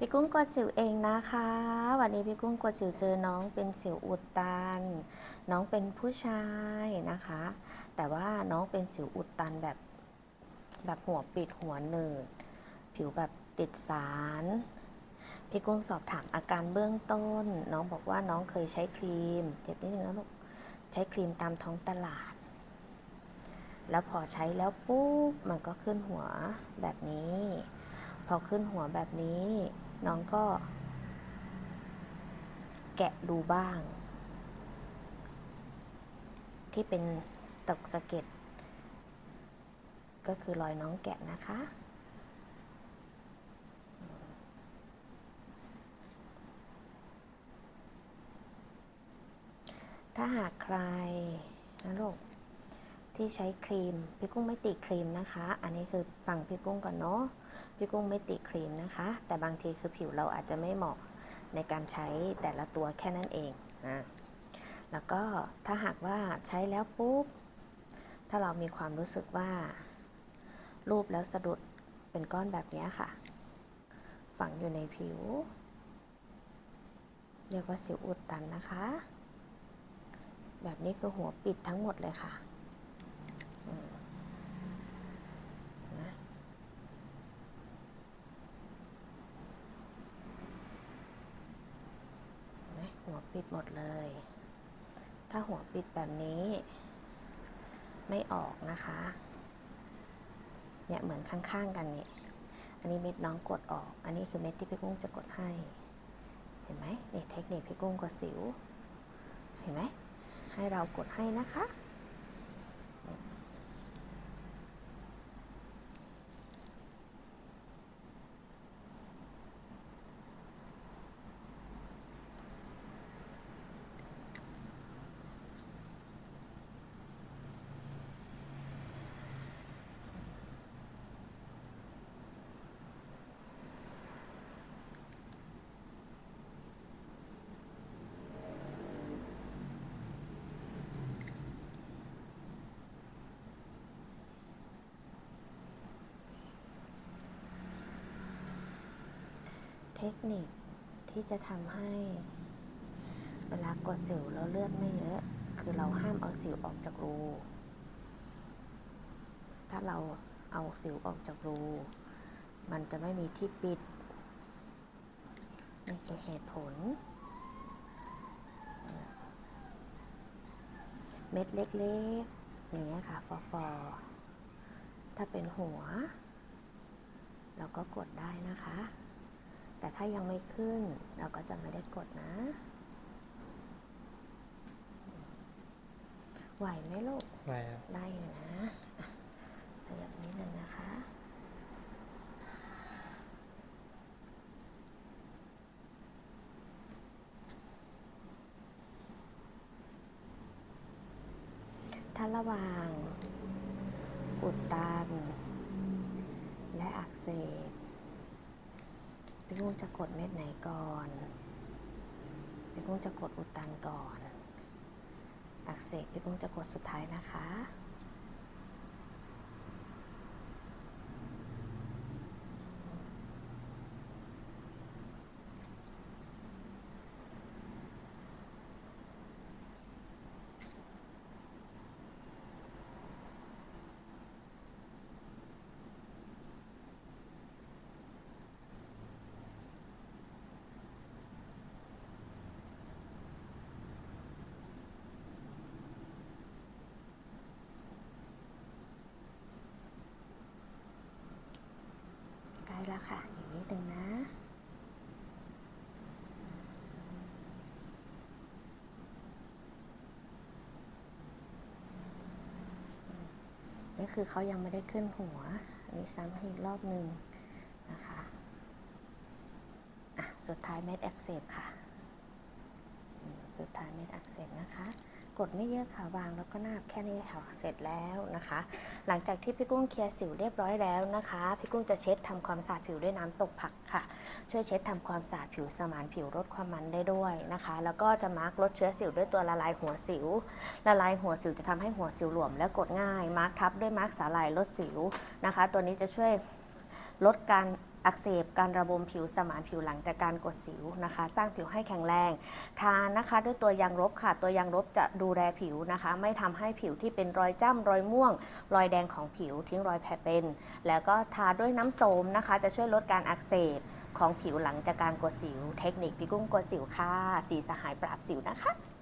พี่กุ้งกดสิวเองนะคะ วันนี้พี่กุ้งกดสิวเจอน้องเป็นสิวอุดตัน น้องเป็นผู้ชายนะคะ แต่ว่าน้องเป็นสิวอุดตันแบบแบบหัวปิดหัวเนิดผิวแบบติดสาร พี่กุ้งสอบถามอาการเบื้องต้น น้องบอกว่าน้องเคยใช้ครีม เจ็บนิดนึงนะลูกใช้ครีมตามท้องตลาด แล้วพอใช้แล้วปุ๊บมันก็ขึ้นหัวแบบนี้ พอขึ้นหัวแบบนี้ น้องก็ แกะดูบ้าง ที่เป็นตกสะเก็ดก็คือรอยน้องแกะนะคะ ถ้าหากใครนะลูก ที่ใช้ครีมพี่กุ้งไม่ติครีมนะคะ อันนี้คือฟังพี่กุ้งก่อนเนาะพี่กุ้งไม่ติครีมนะคะ แต่บางทีคือผิวเราอาจจะไม่เหมาะในการใช้แต่ละตัวแค่นั้นเองนะแล้วก็ถ้าหากว่าใช้แล้วปุ๊บถ้าเรามีความรู้สึกว่า รูปแล้วสะดุดเป็นก้อนแบบนี้ค่ะ ฝังอยู่ในผิว เรียกว่าสิวอุดตันนะคะ แบบนี้คือหัวปิดทั้งหมดเลยค่ะนะหัว ปิดหมดเลย ถ้าหัวปิดแบบนี้ ไม่ออกนะคะ เนี่ยเหมือนข้างๆกันเนี่ยอันนี้เม็ดน้องกดออก อันนี้คือเม็ดที่พี่กุ้งจะกดให้ เห็นไหมนี่เทคนิคพี่กุ้งกดสิว เห็นไหมให้เรากดให้นะคะ เทคนิคที่จะทำให้ เวลากดสิวแล้วเลือดไม่เยอะ คือเราห้ามเอาสิวออกจากรู ถ้าเราเอาสิวออกจากรู มันจะไม่มีที่ปิดนี่คือเหตุผล เม็ดเล็กๆอย่างเงี้ยค่ะฟอฟอถ้าเป็นหัว เราก็กดได้นะคะ แต่ถ้ายังไม่ขึ้นเราก็จะไม่ได้กดนะ ไหวไหมลูกไว้ครับ ได้อยู่นะอะขยับนิดนึงนะคะ ถ้าระหว่าง อุดตัน และอักเสบ พี่กุ้งจะกดเม็ดไหนก่อนพี่กุ้งจะกดอุดตันก่อน อักเสบพี่กุ้งจะกดสุดท้ายนะคะ ใก ล้แล้วค่ะอีกนิดนึงนะ นี่คือเขายังไม่ได้ขึ้นหัว อันนี้ซ้ำให้อีกรอบหนึ่งนะคะ อะ สุดท้ายเม็ดอักเซปค่ะ อืมสุดทายเม็ดอักเสบนะคะ กดไม่เยอะค่ะวางแล้วก็นาบแค่นี้ค่ะเสร็จแล้วนะคะ หลังจากที่พี่กุ้งเคลียร์สิวเรียบร้อยแล้วนะคะ พี่กุ้งจะเช็ดทำความสะอาดผิวด้วยน้ำตกผักค่ะ ช่วยเช็ดทำความสะอาดผิวสมานผิวลดความมันได้ด้วยนะคะ แล้วก็จะมาร์กลดเชื้อสิวด้วยตัวละลายหัวสิว ละลายหัวสิวจะทำให้หัวสิวหลวมและกดง่าย มาร์กทับด้วยมาร์กสาลายลดสิวนะคะ ตัวนี้จะช่วยลดการ อักเสบการระบมผิวสมานผิวหลังจากการกดสิวนะคะ สร้างผิวให้แข็งแรงทานนะคะด้วยตัวยางลบค่ะ ตัวยางลบจะดูแลผิวนะคะ ไม่ทำให้ผิวที่เป็นรอยจ้ำรอยม่วง รอยแดงของผิวทิ้งรอยแผลเป็น แล้วก็ทาด้วยน้ำโสมนะคะ จะช่วยลดการอักเสบของผิวหลังจากการกดสิว เทคนิคพี่กุ้งกดสิวค่ะ สีสหายปราบสิวนะคะ